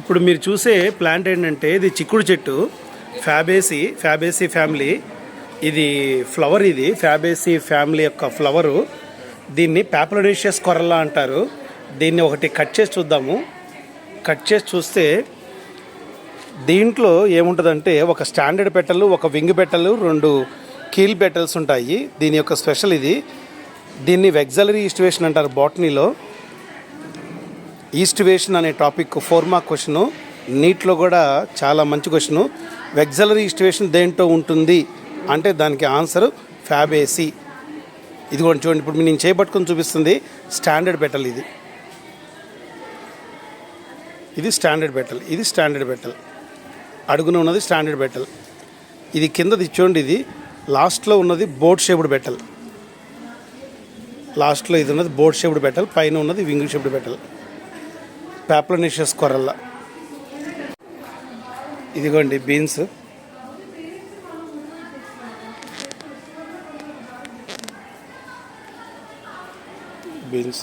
ఇప్పుడు మీరు చూసే ప్లాంట్ ఏంటంటే ఇది చిక్కుడు చెట్టు. ఫ్యాబేసి ఫ్యాబేసి ఫ్యామిలీ ఇది ఫ్లవర్ ఇది. ఫ్యాబేసి ఫ్యామిలీ యొక్క ఫ్లవరు. దీన్ని ప్యాపలడేషియస్ కొరల్లా అంటారు. దీన్ని ఒకటి కట్ చేసి చూద్దాము. కట్ చేసి చూస్తే దీంట్లో ఏముంటుందంటే ఒక స్టాండర్డ్ పెట్టలు ఒక వింగ్ పెట్టలు రెండు కీల్ పెట్టల్స్ ఉంటాయి. దీని యొక్క స్పెషల్ ఇది. దీన్ని వెగ్జలరీ ఇస్టివేషన్ అంటారు బాటనీలో. ఈస్టివేషన్ అనే టాపిక్ ఫోర్ మార్క్ క్వశ్చన్. నీట్లో కూడా చాలా మంచి క్వశ్చన్. వెగ్జలరీ ఈస్టివేషన్ దేంట్లో ఉంటుంది అంటే దానికి ఆన్సర్ ఫ్యాబేసి. ఇది కూడా చూడండి ఇప్పుడు నేను చేపట్టుకొని చూపిస్తుంది స్టాండర్డ్ బెటల్ ఇది. ఇది స్టాండర్డ్ బెటల్ ఇది స్టాండర్డ్ బెటల్. అడుగున ఉన్నది స్టాండర్డ్ బెటల్. ఇది కిందది చూడండి ఇది లాస్ట్లో ఉన్నది బోట్ షేప్డ్ బెటల్. లాస్ట్లో ఇది ఉన్నది బోట్ షేప్డ్ బెటల్ పైన ఉన్నది వింగ్ షేప్డ్ బెటల్. ప్యాప్లనిషియస్ కొరల్ల ఇదిగోండి బీన్స్. బీన్స్.